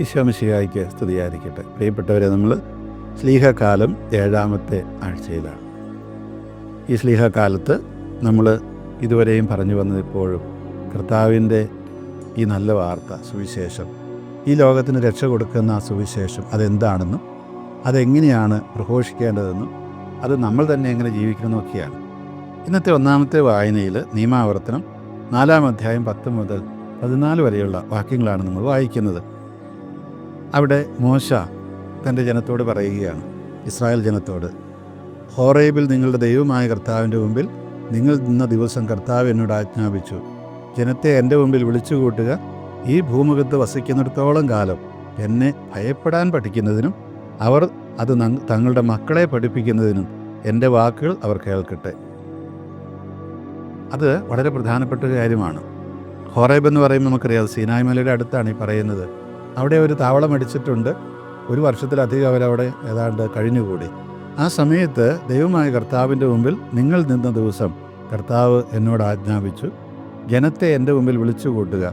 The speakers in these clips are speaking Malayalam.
ഈശോമിശിഹായിക്ക് സ്തുതിയായിരിക്കട്ടെ. പ്രിയപ്പെട്ടവരെ നമ്മൾ സ്ലീഹകാലം ഏഴാമത്തെ ആഴ്ചയിലാണ്. ഈ സ്ലീഹകാലത്ത് നമ്മൾ ഇതുവരെയും പറഞ്ഞു വന്നത് ഇപ്പോഴും കർത്താവിന്റെ ഈ നല്ല വാർത്ത സുവിശേഷം ഈ ലോകത്തിന് രക്ഷ കൊടുക്കുന്ന ആ സുവിശേഷം അതെന്താണെന്നും അതെങ്ങനെയാണ് പ്രഘോഷിക്കേണ്ടതെന്നും അത് നമ്മൾ തന്നെ എങ്ങനെ ജീവിക്കണമെന്നൊക്കെയാണ് ഇന്നത്തെ ഒന്നാമത്തെ വായനയിൽ നിയമാവർത്തനം നാലാം അധ്യായം പത്ത് മുതൽ പതിനാല് വരെയുള്ള വാക്യങ്ങളാണ് നമ്മൾ വായിക്കുന്നത്. അവിടെ മോശ തന്റെ ജനത്തോട് പറയുകയാണ് ഇസ്രായേൽ ജനത്തോട് ഹോറേബിൽ നിങ്ങളുടെ ദൈവമായ കർത്താവിന്റെ മുമ്പിൽ നിങ്ങൾ നിന്ന ദിവസം കർത്താവ് എന്നോട് ആജ്ഞാപിച്ചു. ജനത്തെ എന്റെ മുമ്പിൽ വിളിച്ചുകൂട്ടുക. ഈ ഭൂമുഖത്ത് വസിക്കുന്നിടത്തോളം കാലം എന്നെ ഭയപ്പെടാൻ പഠിക്കുന്നതിനും അവർ അത് തങ്ങളുടെ മക്കളെ പഠിപ്പിക്കുന്നതിനും എന്റെ വാക്കുകൾ അവർ കേൾക്കട്ടെ. അത് വളരെ പ്രധാനപ്പെട്ട കാര്യമാണ്. ഹോറേബ് എന്ന് പറയുമ്പോൾ നമുക്കറിയാം സീനായ് മലയുടെ അടുത്താണ് ഈ പറയുന്നത്. അവിടെ ഒരു താവളം അടിച്ചിട്ടുണ്ട്. ഒരു വർഷത്തിലധികം അവരവിടെ ഏതാണ്ട് കഴിഞ്ഞുകൂടി. ആ സമയത്ത് ദൈവമായ കർത്താവിന്റെ മുമ്പിൽ നിങ്ങൾ നിന്ന ദിവസം കർത്താവ് എന്നോട് ആജ്ഞാപിച്ചു ജനത്തെ എന്റെ മുമ്പിൽ വിളിച്ചു കൂട്ടുക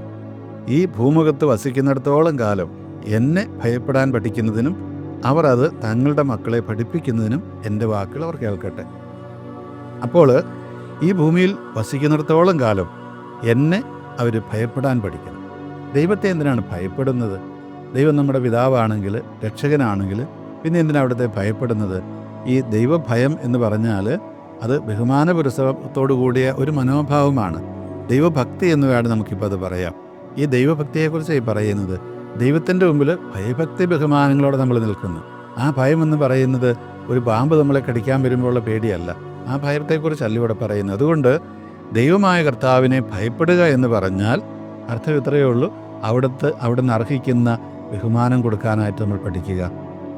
ഈ ഭൂമുഖത്ത് വസിക്കുന്നിടത്തോളം കാലം എന്നെ ഭയപ്പെടാൻ പഠിക്കുന്നതിനും അവർ അത് തങ്ങളുടെ മക്കളെ പഠിപ്പിക്കുന്നതിനും എന്റെ വാക്കുകൾ അവർ കേൾക്കട്ടെ. അപ്പോൾ ഈ ഭൂമിയിൽ വസിക്കുന്നിടത്തോളം കാലം എന്നെ അവർ ഭയപ്പെടാൻ പഠിക്കണം. ദൈവത്തെ എന്തിനാണ് ഭയപ്പെടുന്നത്? ദൈവം നമ്മുടെ പിതാവാണെങ്കിൽ രക്ഷകനാണെങ്കിൽ പിന്നെ എന്തിനാണ് അവിടുത്തെ ഭയപ്പെടുന്നത്? ഈ ദൈവഭയം എന്ന് പറഞ്ഞാൽ അത് ബഹുമാന പുരസവത്തോടു കൂടിയ ഒരു മനോഭാവമാണ്. ദൈവഭക്തി എന്ന് വേണം നമുക്കിപ്പോൾ അത് പറയാം. ഈ ദൈവഭക്തിയെക്കുറിച്ച് പറയുന്നത്. ദൈവത്തിന്റെ മുമ്പിൽ ഭയഭക്തി ബഹുമാനങ്ങളോടെ നമ്മൾ നിൽക്കുന്നു. ആ ഭയം എന്ന് പറയുന്നത് ഒരു പാമ്പ് നമ്മളെ കടിക്കാൻ വരുമ്പോഴുള്ള പേടിയല്ല. ആ ഭയത്തെക്കുറിച്ചല്ല ഇവിടെ പറയുന്നത്. അതുകൊണ്ട് ദൈവമായ കർത്താവിനെ ഭയപ്പെടുക എന്ന് പറഞ്ഞാൽ അർത്ഥം ഇത്രയേ ഉള്ളൂ. അവിടുത്തെ അവിടുന്ന് അർഹിക്കുന്ന ബഹുമാനം കൊടുക്കാനായിട്ട് നമ്മൾ പഠിക്കുക.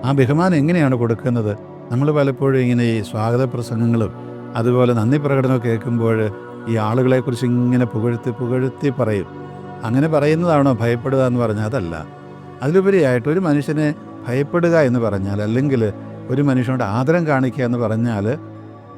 ആ ബഹുമാനം എങ്ങനെയാണ് കൊടുക്കുന്നത്? നമ്മൾ പലപ്പോഴും ഇങ്ങനെ ഈ സ്വാഗത പ്രസംഗങ്ങളും അതുപോലെ നന്ദി പ്രകടനവും കേൾക്കുമ്പോൾ ഈ ആളുകളെക്കുറിച്ച് ഇങ്ങനെ പുകഴ്ത്തി പുകഴ്ത്തി പറയും. അങ്ങനെ പറയുന്നതാണോ ഭയപ്പെടുക എന്ന് പറഞ്ഞാൽ അതല്ല. അതിലുപരിയായിട്ട് ഒരു മനുഷ്യനെ ഭയപ്പെടുക എന്ന് പറഞ്ഞാൽ അല്ലെങ്കിൽ ഒരു മനുഷ്യനോട് ആദരം കാണിക്കുക എന്ന് പറഞ്ഞാൽ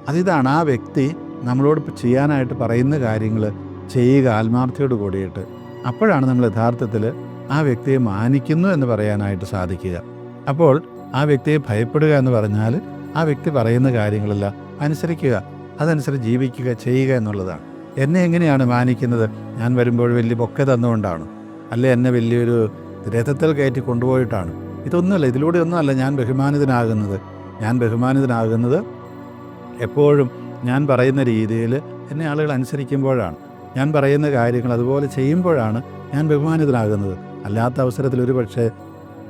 അതിതാണ് ആ വ്യക്തി നമ്മളോട് ചെയ്യാനായിട്ട് പറയുന്ന കാര്യങ്ങൾ ചെയ്യുക ആത്മാർത്ഥയോട് കൂടിയിട്ട്. അപ്പോഴാണ് നമ്മൾ യഥാർത്ഥത്തിൽ ആ വ്യക്തിയെ മാനിക്കുന്നു എന്ന് പറയാനായിട്ട് സാധിക്കുക. അപ്പോൾ ആ വ്യക്തിയെ ഭയപ്പെടുക എന്ന് പറഞ്ഞാൽ ആ വ്യക്തി പറയുന്ന കാര്യങ്ങളെല്ലാം അനുസരിക്കുക അതനുസരിച്ച് ജീവിക്കുക ചെയ്യുക എന്നുള്ളതാണ്. എന്നെ എങ്ങനെയാണ് മാനിക്കുന്നത്? ഞാൻ വരുമ്പോൾ വലിയ ബൊക്കെ തന്നുകൊണ്ടാണ്. അല്ലെ എന്നെ വലിയൊരു രഥത്തിൽ കയറ്റി കൊണ്ടുപോയിട്ടാണ്. ഇതൊന്നുമല്ല ഇതിലൂടെ ഒന്നുമല്ല ഞാൻ ബഹുമാനിതനാകുന്നത്. ഞാൻ ബഹുമാനിതനാകുന്നത് എപ്പോഴും ഞാൻ പറയുന്ന രീതിയിൽ എന്നെ ആളുകൾ അനുസരിക്കുമ്പോഴാണ്. ഞാൻ പറയുന്ന കാര്യങ്ങൾ അതുപോലെ ചെയ്യുമ്പോഴാണ് ഞാൻ ബഹുമാനിതനാകുന്നത്. അല്ലാത്ത അവസരത്തിൽ ഒരു പക്ഷേ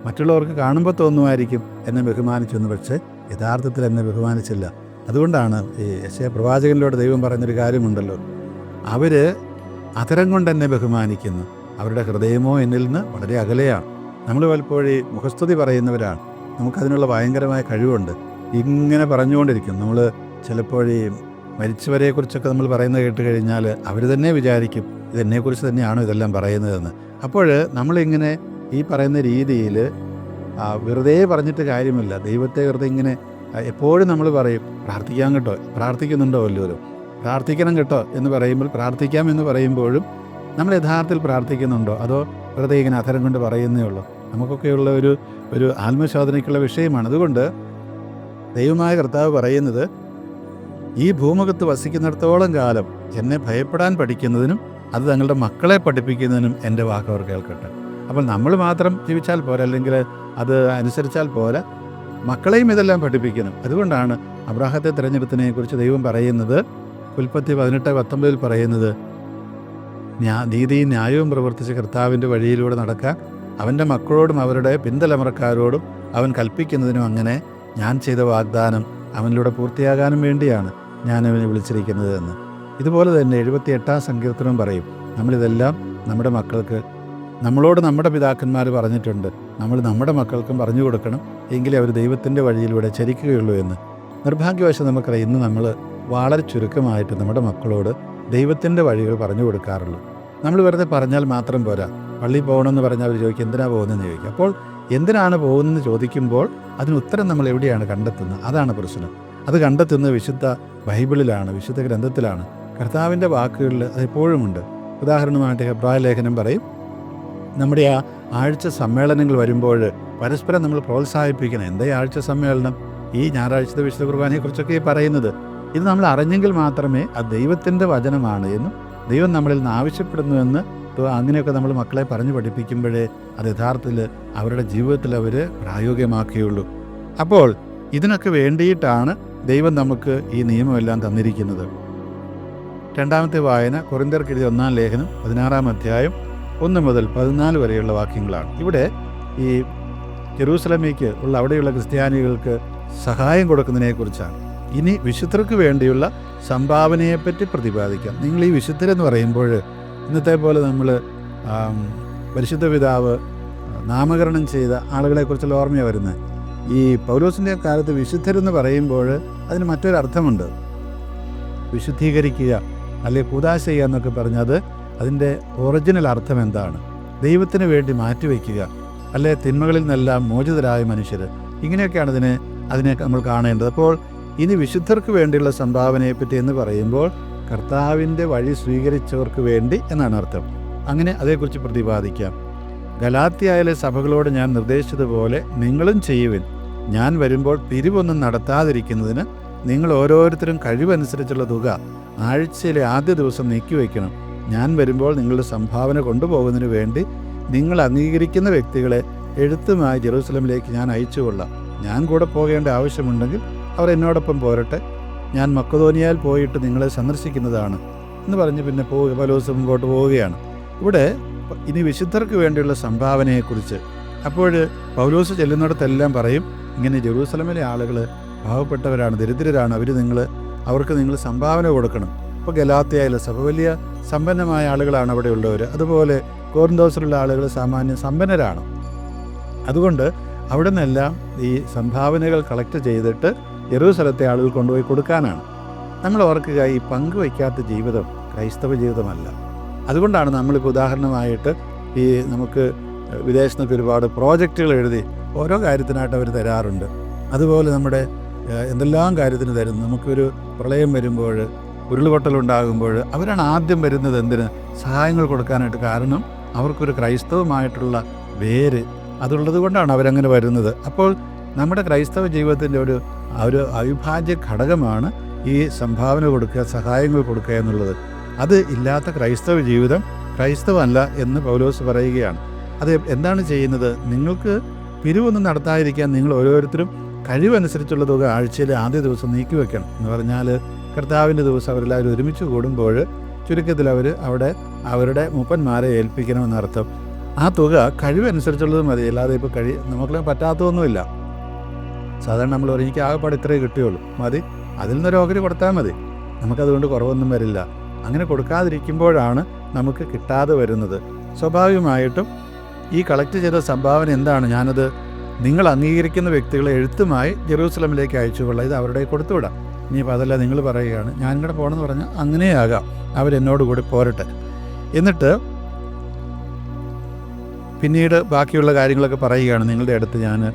മറ്റുള്ളവർക്ക് കാണുമ്പോൾ തോന്നുമായിരിക്കും എന്നെ ബഹുമാനിച്ചെന്ന് പക്ഷേ യഥാർത്ഥത്തിൽ എന്നെ ബഹുമാനിച്ചില്ല. അതുകൊണ്ടാണ് ഈ യശയ പ്രവാചകനിലൂടെ ദൈവം പറഞ്ഞൊരു കാര്യമുണ്ടല്ലോ. അവർ അതരം കൊണ്ട് എന്നെ ബഹുമാനിക്കുന്നു. അവരുടെ ഹൃദയമോ എന്നിൽ നിന്ന് വളരെ അകലെയാണ്. നമ്മൾ പലപ്പോഴും ഈ മുഖസ്തുതി പറയുന്നവരാണ്. നമുക്കതിനുള്ള ഭയങ്കരമായ കഴിവുണ്ട്. ഇങ്ങനെ പറഞ്ഞുകൊണ്ടിരിക്കും. നമ്മൾ ചിലപ്പോൾ മരിച്ചവരെക്കുറിച്ചൊക്കെ നമ്മൾ പറയുന്നത് കേട്ട് കഴിഞ്ഞാൽ അവർ തന്നെ വിചാരിക്കും ഇതെന്നെക്കുറിച്ച് തന്നെയാണോ ഇതെല്ലാം പറയുന്നതെന്ന്. അപ്പോൾ നമ്മളിങ്ങനെ ഈ പറയുന്ന രീതിയിൽ വെറുതെ പറഞ്ഞിട്ട് കാര്യമില്ല. ദൈവത്തെ വെറുതെ ഇങ്ങനെ എപ്പോഴും നമ്മൾ പറയും പ്രാർത്ഥിക്കാൻ കേട്ടോ പ്രാർത്ഥിക്കുന്നുണ്ടോ വല്ലവരും പ്രാർത്ഥിക്കണം കേട്ടോ എന്ന് പറയുമ്പോൾ പ്രാർത്ഥിക്കാം എന്ന് പറയുമ്പോഴും നമ്മൾ യഥാർത്ഥത്തിൽ പ്രാർത്ഥിക്കുന്നുണ്ടോ? അതോ വെറുതെ ഇങ്ങനെ അധരം കൊണ്ട് പറയുന്നേ ഉള്ളൂ? നമുക്കൊക്കെയുള്ള ഒരു ഒരു ആത്മശോധനയ്ക്കുള്ള വിഷയമാണ്. അതുകൊണ്ട് ദൈവമായ കർത്താവ് പറയുന്നത് ഈ ഭൂമുഖത്ത് വസിക്കുന്നിടത്തോളം കാലം എന്നെ ഭയപ്പെടാൻ പഠിക്കുന്നതിനും അത് തങ്ങളുടെ മക്കളെ പഠിപ്പിക്കുന്നതിനും എന്റെ വാക്ക് അവർ കേൾക്കട്ടെ. അപ്പോൾ നമ്മൾ മാത്രം ജീവിച്ചാൽ പോരാ? അല്ലെങ്കിൽ അത് അനുസരിച്ചാൽ പോരാ? മക്കളെയും ഇതെല്ലാം പഠിപ്പിക്കണം അതുകൊണ്ടാണ് അബ്രാഹത്തെ തിരഞ്ഞെടുത്തതിനെ കുറിച്ച് ദൈവം പറയുന്നത് ഉൽപ്പത്തി പതിനെട്ട് പത്തൊമ്പതിൽ പറയുന്നത് ന്യാ നീതിയും ന്യായവും പ്രവർത്തിച്ച് കർത്താവിന്റെ വഴിയിലൂടെ നടക്കാൻ അവന്റെ മക്കളോടും അവരുടെ പിന്തലമുറക്കാരോടും അവൻ കൽപ്പിക്കുന്നതിനും അങ്ങനെ ഞാൻ ചെയ്ത വാഗ്ദാനം അവനിലൂടെ പൂർത്തിയാകാനും വേണ്ടിയാണ് ഞാൻ അവനെ വിളിച്ചിരിക്കുന്നത് എന്ന്. ഇതുപോലെ തന്നെ എഴുപത്തി എട്ടാം സങ്കീർത്തനം പറയും. നമ്മളിതെല്ലാം നമ്മുടെ മക്കൾക്ക് നമ്മളോട് നമ്മുടെ പിതാക്കന്മാർ പറഞ്ഞിട്ടുണ്ട്. നമ്മൾ നമ്മുടെ മക്കൾക്കും പറഞ്ഞു കൊടുക്കണം. എങ്കിലേ അവർ ദൈവത്തിന്റെ വഴിയിലൂടെ ചരിക്കുകയുള്ളൂ എന്ന്. നിർഭാഗ്യവശം നമുക്കറിയാം ഇന്ന് നമ്മൾ വളരെ ചുരുക്കമായിട്ട് നമ്മുടെ മക്കളോട് ദൈവത്തിന്റെ വഴികൾ പറഞ്ഞു കൊടുക്കാറുള്ളൂ. നമ്മൾ വെറുതെ പറഞ്ഞാൽ മാത്രം പോരാ. പള്ളിയിൽ പോകണമെന്ന് പറഞ്ഞാൽ അവർ ചോദിക്കും എന്തിനാണ് പോകുന്നതെന്ന് ചോദിക്കും? അപ്പോൾ എന്തിനാണ് പോകുന്നതെന്ന് ചോദിക്കുമ്പോൾ അതിന് ഉത്തരം നമ്മൾ എവിടെയാണ് കണ്ടെത്തുന്നത്? അതാണ് പ്രശ്നം. അത് കണ്ടെത്തുന്നത് വിശുദ്ധ ബൈബിളിലാണ് വിശുദ്ധ ഗ്രന്ഥത്തിലാണ്. കർത്താവിന്റെ വാക്കുകളിൽ അതെപ്പോഴുമുണ്ട് ഉദാഹരണമായിട്ട് ഹെബ്രായ ലേഖനം പറയും നമ്മുടെ ആ ആഴ്ച സമ്മേളനങ്ങൾ വരുമ്പോൾ പരസ്പരം നമ്മൾ പ്രോത്സാഹിപ്പിക്കണം. എന്താ ഈ ആഴ്ച സമ്മേളനം? ഈ ഞായറാഴ്ചത്തെ വിശുദ്ധ കുർബാനയെക്കുറിച്ചൊക്കെ പറയുന്നത്. ഇത് നമ്മൾ അറിഞ്ഞെങ്കിൽ മാത്രമേ അത് ദൈവത്തിന്റെ വചനമാണ് എന്നും ദൈവം നമ്മളിൽ നിന്ന് ആവശ്യപ്പെടുന്നുവെന്ന് 또 അങ്ങനെയൊക്കെ നമ്മൾ മക്കളെ പറഞ്ഞു പഠിപ്പിക്കുമ്പോഴേ അത് യഥാർത്ഥത്തിൽ അവരുടെ ജീവിതത്തിൽ അവർ പ്രായോഗികമാക്കുകയുള്ളൂ. അപ്പോൾ ഇതിനൊക്കെ വേണ്ടിയിട്ടാണ് ദൈവം നമുക്ക് ഈ നിയമമെല്ലാം തന്നിരിക്കുന്നത്. രണ്ടാമത്തെ വായന കൊറിന്തർക്ക് എഴുതിയ ഒന്നാം ലേഖനം പതിനാറാം അധ്യായം ഒന്ന് മുതൽ പതിനാല് വരെയുള്ള വാക്യങ്ങളാണ്. ഇവിടെ ഈ ജെറൂസലമേക്ക് ഉള്ള അവിടെയുള്ള ക്രിസ്ത്യാനികൾക്ക് സഹായം കൊടുക്കുന്നതിനെക്കുറിച്ചാണ്. ഇനി വിശുദ്ധർക്ക് വേണ്ടിയുള്ള സംഭാവനയെപ്പറ്റി പ്രതിപാദിക്കാം. നിങ്ങൾ ഈ വിശുദ്ധരെന്ന് പറയുമ്പോൾ ഇന്നത്തെ പോലെ നമ്മൾ പരിശുദ്ധ പിതാവ് നാമകരണം ചെയ്ത ആളുകളെക്കുറിച്ചുള്ള ഓർമ്മയാണ് വരുന്നത് ഈ പൗലോസിന്റെ കാലത്ത് വിശുദ്ധരെന്ന് പറയുമ്പോൾ അതിന് മറ്റൊരർത്ഥമുണ്ട്. വിശുദ്ധീകരിക്കുക. അല്ലെങ്കിൽ കൂതാശയ എന്നൊക്കെ പറഞ്ഞത് അതിന്റെ ഒറിജിനൽ അർത്ഥം എന്താണ്? ദൈവത്തിന് വേണ്ടി മാറ്റിവെക്കുക. അല്ലെ തിന്മകളിൽ നിന്നെല്ലാം മോചിതരായ മനുഷ്യർ. ഇങ്ങനെയൊക്കെയാണ് അതിനെ അതിനെ നമ്മൾ കാണേണ്ടത്. അപ്പോൾ ഇനി വിശുദ്ധർക്ക് വേണ്ടിയുള്ള സംഭാവനയെപ്പറ്റി എന്ന് പറയുമ്പോൾ കർത്താവിന്റെ വഴി സ്വീകരിച്ചവർക്ക് വേണ്ടി എന്നാണ് അർത്ഥം. അങ്ങനെ അതേക്കുറിച്ച് പ്രതിപാദിക്കാം. ഗലാത്തിയായാലെ സഭകളോട് ഞാൻ നിർദ്ദേശിച്ചതുപോലെ നിങ്ങളും ചെയ്യുവിൻ. ഞാൻ വരുമ്പോൾ പിരിവൊന്നും നടത്താതിരിക്കുന്നതിന് നിങ്ങൾ ഓരോരുത്തരും കഴിവനുസരിച്ചുള്ള തുക ആഴ്ചയിലെ ആദ്യ ദിവസം നീക്കി വയ്ക്കണം. ഞാൻ വരുമ്പോൾ നിങ്ങളുടെ സംഭാവന കൊണ്ടുപോകുന്നതിന് വേണ്ടി നിങ്ങൾ അംഗീകരിക്കുന്ന വ്യക്തികളെ എഴുത്തുമായി ജെറൂസലമിലേക്ക് ഞാൻ അയച്ചുകൊള്ളാം. ഞാൻ കൂടെ പോകേണ്ട ആവശ്യമുണ്ടെങ്കിൽ അവർ എന്നോടൊപ്പം പോരട്ടെ. ഞാൻ മക്കതോനിയാൽ പോയിട്ട് നിങ്ങളെ സന്ദർശിക്കുന്നതാണ് എന്ന് പറഞ്ഞ് പിന്നെ പോവുക ദിവസം മുമ്പോട്ട് പോവുകയാണ്. ഇവിടെ ഇനി വിശുദ്ധർക്ക് വേണ്ടിയുള്ള സംഭാവനയെക്കുറിച്ച് അപ്പോൾ പൗലോസ് ചെല്ലുന്നിടത്തെല്ലാം പറയും ഇങ്ങനെ ജെറൂസലമിലെ ആളുകൾ പാവപ്പെട്ടവരാണ് ദരിദ്രരാണ്. അവർ നിങ്ങൾ അവർക്ക് നിങ്ങൾ സംഭാവന കൊടുക്കണം. ഇപ്പോൾ ഗലാത്തിയായാലും സഭ വലിയ സമ്പന്നമായ ആളുകളാണ് അവിടെ ഉള്ളവർ അതുപോലെ കോറിന്തോസിലുള്ള ആളുകൾ സാമാന്യം സമ്പന്നരാണ്. അതുകൊണ്ട് അവിടെ നിന്നെല്ലാം ഈ സംഭാവനകൾ കളക്ട് ചെയ്തിട്ട് ജെറൂസലത്തെ ആളുകൾ കൊണ്ടുപോയി കൊടുക്കാനാണ്. നമ്മൾ ഓർക്കുക ഈ പങ്കുവയ്ക്കാത്ത ജീവിതം ക്രൈസ്തവ ജീവിതമല്ല. അതുകൊണ്ടാണ് നമ്മളിപ്പോൾ ഉദാഹരണമായിട്ട് ഈ നമുക്ക് വിദേശത്തൊക്കെ ഒരുപാട് പ്രോജക്റ്റുകൾ എഴുതി ഓരോ കാര്യത്തിനായിട്ട് അവർ തരാറുണ്ട്. അതുപോലെ നമ്മുടെ എന്തെല്ലാം കാര്യത്തിന് തരുന്നു? നമുക്കൊരു പ്രളയം വരുമ്പോൾ ഉരുളുപൊട്ടലുണ്ടാകുമ്പോൾ അവരാണ് ആദ്യം വരുന്നത് എന്തിന്? സഹായങ്ങൾ കൊടുക്കാനായിട്ട് കാരണം അവർക്കൊരു ക്രൈസ്തവമായിട്ടുള്ള വേര് അതുള്ളത് കൊണ്ടാണ് അവരങ്ങനെ വരുന്നത്. അപ്പോൾ നമ്മുടെ ക്രൈസ്തവ ജീവിതത്തിന്റെ ഒരു ഒരു അവിഭാജ്യ ഘടകമാണ് ഈ സംഭാവന കൊടുക്കുക സഹായങ്ങൾ കൊടുക്കുക എന്നുള്ളത്. അത് ഇല്ലാത്ത ക്രൈസ്തവ ജീവിതം ക്രൈസ്തവമല്ല എന്ന് പൗലോസ് പറയുകയാണ്. അത് എന്താണ് ചെയ്യുന്നത്? നിങ്ങൾക്ക് പിരിവൊന്നും നടത്താതിരിക്കാൻ നിങ്ങൾ ഓരോരുത്തരും കഴിവനുസരിച്ചുള്ള തുക ആഴ്ചയിലെ ആദ്യ ദിവസം നീക്കി വെക്കണം എന്ന് പറഞ്ഞാൽ കർത്താവിന്റെ ദിവസം അവരെല്ലാവരും ഒരുമിച്ച് കൂടുമ്പോൾ ചുരുക്കത്തിൽ അവർ അവിടെ അവരുടെ മൂപ്പന്മാരെ ഏൽപ്പിക്കണമെന്നർത്ഥം ആ തുക കഴിവനുസരിച്ചുള്ളത് മതി അല്ലാതെ ഇപ്പോൾ കഴി നമുക്ക് പറ്റാത്തതൊന്നുമില്ല. സാധാരണ നമ്മൾ പറയും എനിക്ക് ആകെപ്പാട് ഇത്രയേ കിട്ടിയുള്ളൂ മതി. അതിൽ നിന്നൊരു ഓഹരി കൊടുത്താൽ മതി. നമുക്കതുകൊണ്ട് കുറവൊന്നും വരില്ല. അങ്ങനെ കൊടുക്കാതിരിക്കുമ്പോഴാണ് നമുക്ക് കിട്ടാതെ വരുന്നത്. സ്വാഭാവികമായിട്ടും ഈ കളക്ട് ചെയ്ത സംഭാവന എന്താണ്? ഞാനത് നിങ്ങൾ അംഗീകരിക്കുന്ന വ്യക്തികളെ എഴുത്തുമായി ജെറൂസലമിലേക്ക് അയച്ചുകൊള്ളാം. ഇത് അവരുടെ കൊടുത്തുവിടാം. ഇനിയിപ്പോൾ അതല്ല നിങ്ങൾ പറയുകയാണ്. ഞാൻ ഇങ്ങോട്ട് പോകണമെന്ന് പറഞ്ഞാൽ അങ്ങനെയാകാം. അവരെന്നോട് കൂടി പോരട്ടെ. എന്നിട്ട് പിന്നീട് ബാക്കിയുള്ള കാര്യങ്ങളൊക്കെ പറയുകയാണ്. നിങ്ങളുടെ അടുത്ത് ഞാൻ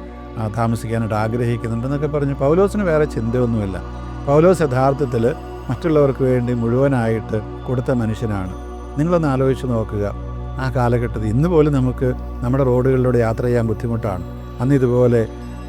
താമസിക്കാനായിട്ട് ആഗ്രഹിക്കുന്നുണ്ടെന്നൊക്കെ പറഞ്ഞ്. പൗലോസിന് വേറെ ചിന്തയൊന്നുമില്ല. പൗലോസ് യഥാർത്ഥത്തിൽ മറ്റുള്ളവർക്ക് വേണ്ടി മുഴുവനായിട്ട് കൊടുത്ത മനുഷ്യനാണ്. നിങ്ങളൊന്ന് ആലോചിച്ച് നോക്കുക. ആ കാലഘട്ടത്തിൽ ഇന്ന് പോലും നമുക്ക് നമ്മുടെ റോഡുകളിലൂടെ യാത്ര ചെയ്യാൻ ബുദ്ധിമുട്ടാണ്. അന്ന് ഇതുപോലെ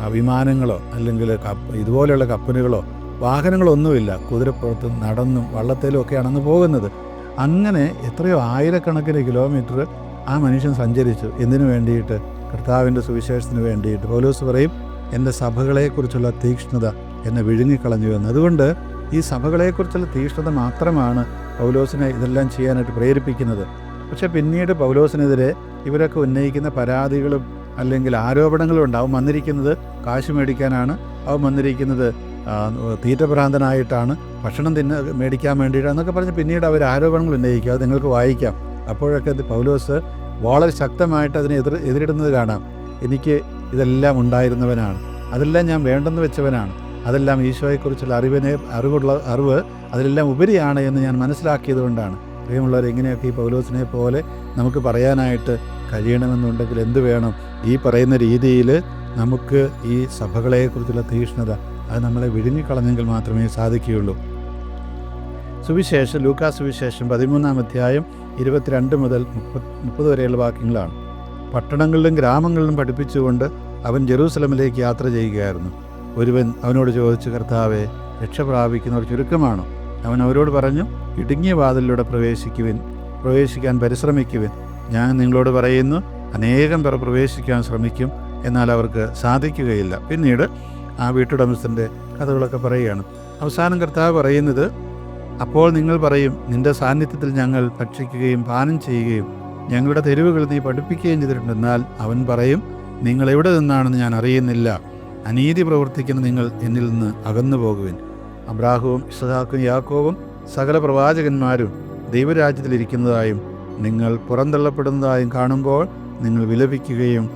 വിമാനങ്ങളോ അല്ലെങ്കിൽ ഇതുപോലെയുള്ള കപ്പലുകളോ വാഹനങ്ങളൊന്നുമില്ല. കുതിരപ്പുറത്ത് നടന്നും വള്ളത്തേലും ഒക്കെയാണ് അന്ന് പോകുന്നത്. അങ്ങനെ എത്രയോ ആയിരക്കണക്കിന് കിലോമീറ്റർ ആ മനുഷ്യൻ സഞ്ചരിച്ചു. എന്തിനു വേണ്ടിയിട്ട്? കർത്താവിന്റെ സുവിശേഷത്തിന് വേണ്ടിയിട്ട്. പൗലോസ് പറയും എന്റെ സഭകളെക്കുറിച്ചുള്ള തീക്ഷ്ണത എന്നെ വിഴുങ്ങിക്കളഞ്ഞു. എന്ന് അതുകൊണ്ട് ഈ സഭകളെക്കുറിച്ചുള്ള തീക്ഷ്ണത മാത്രമാണ് പൗലോസിനെ ഇതെല്ലാം ചെയ്യാനായിട്ട് പ്രേരിപ്പിക്കുന്നത്. പക്ഷേ പിന്നീട് പൗലോസിനെതിരെ ഇവരൊക്കെ ഉന്നയിക്കുന്ന പരാതികളും അല്ലെങ്കിൽ ആരോപണങ്ങളും ഉണ്ട് അവൻ വന്നിരിക്കുന്നത് കാശ് മേടിക്കാനാണ്. അവൻ വന്നിരിക്കുന്നത് തീറ്റ തീറ്റഭ്രാന്തനായിട്ടാണ് ഭക്ഷണം തിന്ന മേടിക്കാൻ വേണ്ടിയിട്ട് എന്നൊക്കെ പറഞ്ഞ് പിന്നീട് അവർ ആരോപണങ്ങൾ ഉന്നയിക്കുക അത് നിങ്ങൾക്ക് വായിക്കാം. അപ്പോഴൊക്കെ പൗലോസ് വളരെ ശക്തമായിട്ട് അതിനെ എതിർ എതിരിടുന്നത് കാണാം. എനിക്ക് ഇതെല്ലാം ഉണ്ടായിരുന്നവനാണ്. അതെല്ലാം ഞാൻ വേണ്ടെന്ന് വെച്ചവനാണ്. അതെല്ലാം ഈശോയെക്കുറിച്ചുള്ള അറിവിനെ അറിവുള്ള അറിവ് അതിലെല്ലാം ഉപരിയാണ് എന്ന് ഞാൻ മനസ്സിലാക്കിയത് കൊണ്ടാണ്. പ്രിയമുള്ളവർ എങ്ങനെയൊക്കെ ഈ പൗലോസിനെ പോലെ നമുക്ക് പറയാനായിട്ട് കഴിയണമെന്നുണ്ടെങ്കിൽ എന്ത് വേണം? ഈ പറയുന്ന രീതിയിൽ നമുക്ക് ഈ സഭകളെക്കുറിച്ചുള്ള തീക്ഷ്ണത അത് നമ്മളെ വിഴുങ്ങിക്കളഞ്ഞെങ്കിൽ മാത്രമേ സാധിക്കുകയുള്ളൂ. സുവിശേഷം ലൂക്കാ സുവിശേഷം പതിമൂന്നാം അധ്യായം ഇരുപത്തിരണ്ട് മുതൽ മുപ്പത് മുപ്പത് വരെയുള്ള വാക്യങ്ങളാണ്. പട്ടണങ്ങളിലും ഗ്രാമങ്ങളിലും പഠിപ്പിച്ചുകൊണ്ട് അവൻ ജെറൂസലമിലേക്ക് യാത്ര ചെയ്യുകയായിരുന്നു. ഒരുവൻ അവനോട് ചോദിച്ചു കർത്താവെ രക്ഷ ഒരു ചുരുക്കമാണോ? അവൻ അവരോട് പറഞ്ഞു ഇടുങ്ങിയ വാതിലിലൂടെ പ്രവേശിക്കുവിൻ പ്രവേശിക്കാൻ പരിശ്രമിക്കുവിൻ. ഞാൻ നിങ്ങളോട് പറയുന്നു അനേകം പേർ പ്രവേശിക്കാൻ ശ്രമിക്കും എന്നാൽ അവർക്ക് സാധിക്കുകയില്ല. പിന്നീട് ആ വീട്ടുടമസ്ഥന്റെ കഥകളൊക്കെ പറയുകയാണ്. അവസാനം കർത്താവ് പറയുന്നത് അപ്പോൾ നിങ്ങൾ പറയും നിന്റെ സാന്നിധ്യത്തിൽ ഞങ്ങൾ ഭക്ഷിക്കുകയും പാനം ചെയ്യുകയും ഞങ്ങളുടെ തെരുവുകൾ നീ പഠിപ്പിക്കുകയും ചെയ്തിട്ടുണ്ടെന്നാൽ അവൻ പറയും നിങ്ങൾ എവിടെ നിന്നാണെന്ന് ഞാൻ അറിയുന്നില്ല. അനീതി പ്രവർത്തിക്കുന്ന നിങ്ങൾ എന്നിൽ നിന്ന് അകന്നു പോകുവിൻ. അബ്രാഹുവും ഇസഹാക്കും യാക്കോവും സകല പ്രവാചകന്മാരും ദൈവരാജ്യത്തിലിരിക്കുന്നതായും നിങ്ങൾ പുറന്തള്ളപ്പെടുന്നതായും കാണുമ്പോൾ നിങ്ങൾ വിലപിക്കുകയും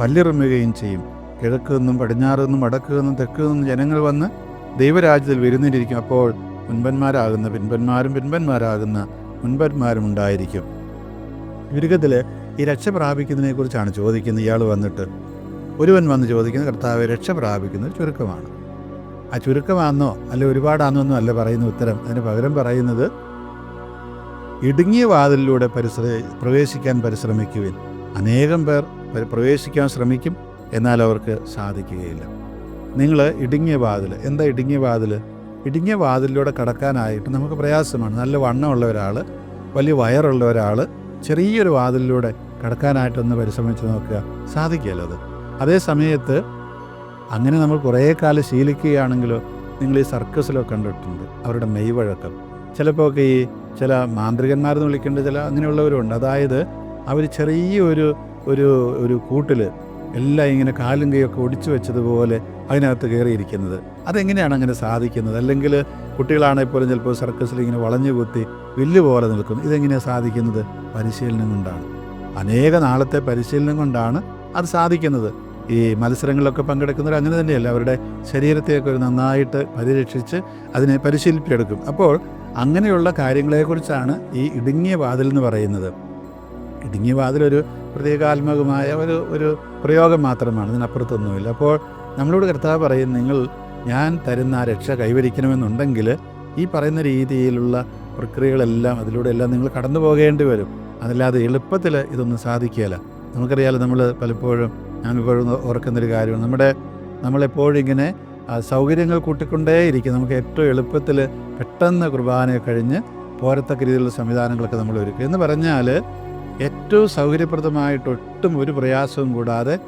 പല്ലിറുമുകയും ചെയ്യും. കിഴക്ക് നിന്നും പടിഞ്ഞാറ് നിന്നും വടക്ക് നിന്നും തെക്ക് നിന്നും ജനങ്ങൾ വന്ന് ദൈവരാജ്യത്തിൽ വരുന്നിരിക്കും. അപ്പോൾ മുൻപന്മാരാകുന്ന പിൻപന്മാരും പിൻപന്മാരാകുന്ന മുൻപന്മാരും ഉണ്ടായിരിക്കും. ചുരുക്കത്തിൽ ഈ രക്ഷ പ്രാപിക്കുന്നതിനെക്കുറിച്ചാണ് ചോദിക്കുന്നത്. ഇയാൾ വന്നിട്ട് ഒരുവൻ വന്ന് ചോദിക്കുന്ന കർത്താവ് രക്ഷ പ്രാപിക്കുന്നത് ചുരുക്കമാണ്. ആ ചുരുക്കമാണെന്നോ അല്ലെ ഒരുപാടാണെന്നോ അല്ല പറയുന്ന ഉത്തരം. അതിന് പകരം പറയുന്നത് ഇടുങ്ങിയ വാതിലിലൂടെ പരിശ്ര പ്രവേശിക്കാൻ പരിശ്രമിക്കുവിൻ. അനേകം പേർ പ്രവേശിക്കാൻ ശ്രമിക്കും എന്നാൽ അവർക്ക് സാധിക്കുകയില്ല. നിങ്ങൾ ഇടുങ്ങിയ വാതിൽ എന്താ ഇടുങ്ങിയ വാതിൽ ഇടുങ്ങിയ വാതിലിലൂടെ കടക്കാനായിട്ട് നമുക്ക് പ്രയാസമാണ്. നല്ല വണ്ണമുള്ള ഒരാൾ വലിയ വയറുള്ള ഒരാൾ ചെറിയൊരു വാതിലിലൂടെ കടക്കാനായിട്ടൊന്ന് പരിശ്രമിച്ച് നോക്കുക സാധിക്കുകയല്ലോ അത്. അതേ സമയത്ത് അങ്ങനെ നമ്മൾ കുറേ കാലം ശീലിക്കുകയാണെങ്കിലോ നിങ്ങൾ ഈ സർക്കസിലൊക്കെ കണ്ടിട്ടുണ്ട്. അവരുടെ മെയ്വഴക്കം. ചിലപ്പോൾ ഈ ചില മാന്ത്രികന്മാരെന്ന് വിളിക്കേണ്ട ചില അങ്ങനെയുള്ളവരുണ്ട്. അതായത് അവർ ചെറിയൊരു ഒരു ഒരു കൂട്ടിൽ എല്ലാം ഇങ്ങനെ കാലും കൈയൊക്കെ ഒടിച്ചു വെച്ചതുപോലെ അതിനകത്ത് കയറിയിരിക്കുന്നത്. അതെങ്ങനെയാണ് അങ്ങനെ സാധിക്കുന്നത്? അല്ലെങ്കിൽ കുട്ടികളാണെങ്കിൽ പോലും ചിലപ്പോൾ സർക്കസിൽ ഇങ്ങനെ വളഞ്ഞു കുത്തി വില്ല് പോലെ നിൽക്കുന്നു. ഇതെങ്ങനെയാണ് സാധിക്കുന്നത്? പരിശീലനം കൊണ്ടാണ്. അനേക നാളത്തെ പരിശീലനം കൊണ്ടാണ് അത് സാധിക്കുന്നത്. ഈ മത്സരങ്ങളിലൊക്കെ പങ്കെടുക്കുന്നവർ അങ്ങനെ തന്നെയല്ല? അവരുടെ ശരീരത്തെയൊക്കെ ഒരു നന്നായിട്ട് പരിരക്ഷിച്ച് അതിനെ പരിശീലിപ്പിച്ചെടുക്കും. അപ്പോൾ അങ്ങനെയുള്ള കാര്യങ്ങളെക്കുറിച്ചാണ് ഈ ഇടുങ്ങിയ വാതിൽ എന്ന് പറയുന്നത്. ഇടുങ്ങിയ വാതിലൊരു പ്രത്യേകാത്മകമായ ഒരു ഒരു പ്രയോഗം മാത്രമാണ് ഇതിനപ്പുറത്തൊന്നുമില്ല. അപ്പോൾ നമ്മളോട് കർത്താവ് പറയും നിങ്ങൾ ഞാൻ തരുന്ന ആ രക്ഷ കൈവരിക്കണമെന്നുണ്ടെങ്കിൽ ഈ പറയുന്ന രീതിയിലുള്ള പ്രക്രിയകളെല്ലാം അതിലൂടെ എല്ലാം നിങ്ങൾ കടന്നു പോകേണ്ടി വരും. അതല്ലാതെ എളുപ്പത്തിൽ ഇതൊന്നും സാധിക്കുകയില്ല. നമുക്കറിയാലോ നമ്മൾ പലപ്പോഴും ഞാനിപ്പോഴും ഓർക്കുന്നൊരു കാര്യമാണ് നമ്മുടെ നമ്മളെപ്പോഴും ഇങ്ങനെ സൗകര്യങ്ങൾ കൂട്ടിക്കൊണ്ടേയിരിക്കും. നമുക്ക് ഏറ്റവും എളുപ്പത്തിൽ പെട്ടെന്ന് കുർബാനയെ കഴിഞ്ഞ് പോരത്തക്ക രീതിയിലുള്ള സംവിധാനങ്ങളൊക്കെ നമ്മൾ ഒരുക്കുക. എന്ന് പറഞ്ഞാൽ ഏറ്റവും സൗകര്യപ്രദമായിട്ട് ഒട്ടും ഒരു പ്രയാസവും കൂടാതെ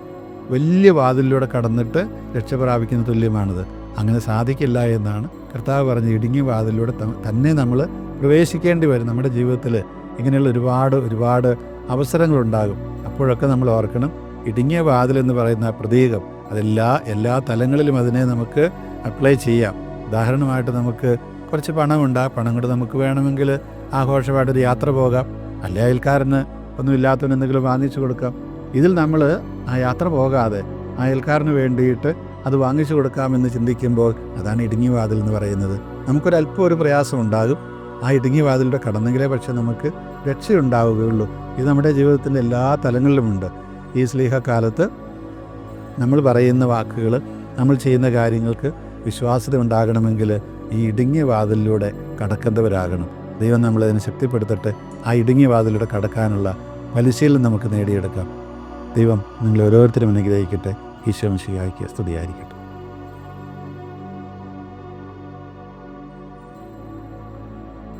വലിയ വാതിലിലൂടെ കടന്നിട്ട് രക്ഷ പ്രാപിക്കുന്ന തുല്യമാണിത്. അങ്ങനെ സാധിക്കില്ല എന്നാണ് കർത്താവ് പറഞ്ഞ ഇടുങ്ങിയ വാതിലിലൂടെ തന്നെ നമ്മൾ പ്രവേശിക്കേണ്ടി വരും. നമ്മുടെ ജീവിതത്തിൽ ഇങ്ങനെയുള്ള ഒരുപാട് ഒരുപാട് അവസരങ്ങളുണ്ടാകും. അപ്പോഴൊക്കെ നമ്മൾ ഓർക്കണം ഇടുങ്ങിയ വാതിൽ എന്ന് പറയുന്ന പ്രതീകം അതെല്ലാ എല്ലാ തലങ്ങളിലും അതിനെ നമുക്ക് അപ്ലൈ ചെയ്യാം. ഉദാഹരണമായിട്ട് നമുക്ക് കുറച്ച് പണമുണ്ട്. ആ പണം കൊണ്ട് നമുക്ക് വേണമെങ്കിൽ ആഘോഷമായിട്ടൊരു യാത്ര പോകാം. അല്ലെ അയൽക്കാരന് ഒന്നുമില്ലാത്തവന് എന്തെങ്കിലും വാങ്ങിച്ചു കൊടുക്കാം. ഇതിൽ നമ്മൾ ആ യാത്ര പോകാതെ അയൽക്കാരന് വേണ്ടിയിട്ട് അത് വാങ്ങിച്ചു കൊടുക്കാമെന്ന് ചിന്തിക്കുമ്പോൾ അതാണ് ഇടുങ്ങിയ വാതിൽ എന്ന് പറയുന്നത്. നമുക്കൊരല്പം ഒരു പ്രയാസം ഉണ്ടാകും. ആ ഇടുങ്ങിയ വാതിലൂടെ കടന്നെങ്കിലേ പക്ഷേ നമുക്ക് രക്ഷയുണ്ടാവുകയുള്ളൂ. ഇത് നമ്മുടെ ജീവിതത്തിന്റെ എല്ലാ തലങ്ങളിലുമുണ്ട്. ഈ സ്ലീഹക്കാലത്ത് നമ്മൾ പറയുന്ന വാക്കുകൾ നമ്മൾ ചെയ്യുന്ന കാര്യങ്ങൾക്ക് വിശ്വാസ്യത ഉണ്ടാകണമെങ്കിൽ ഈ ഇടുങ്ങിയ വാതിലിലൂടെ കടക്കുന്നവരാകണം ദൈവം നമ്മളതിനെ ശക്തിപ്പെടുത്തട്ടെ. ആ ഇടുങ്ങിയ വാതിലൂടെ കടക്കാനുള്ള പരിശീലനം നമുക്ക് നേടിയെടുക്കാം. ദൈവം നിങ്ങൾ ഓരോരുത്തരും അനുഗ്രഹിക്കട്ടെ. ഈശോ ശിയായിക്ക് സ്തുതിയായിരിക്കട്ടെ.